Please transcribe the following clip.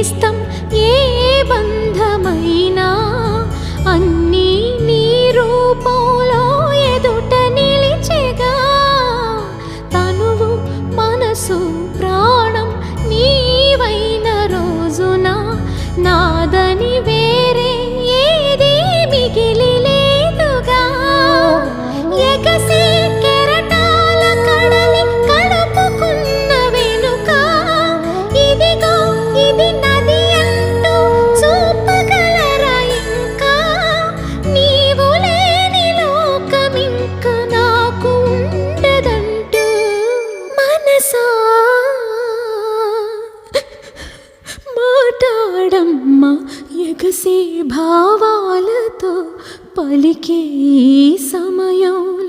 Христом పాడమ్మ ఎగసే భావాలతో పలికే సమయం.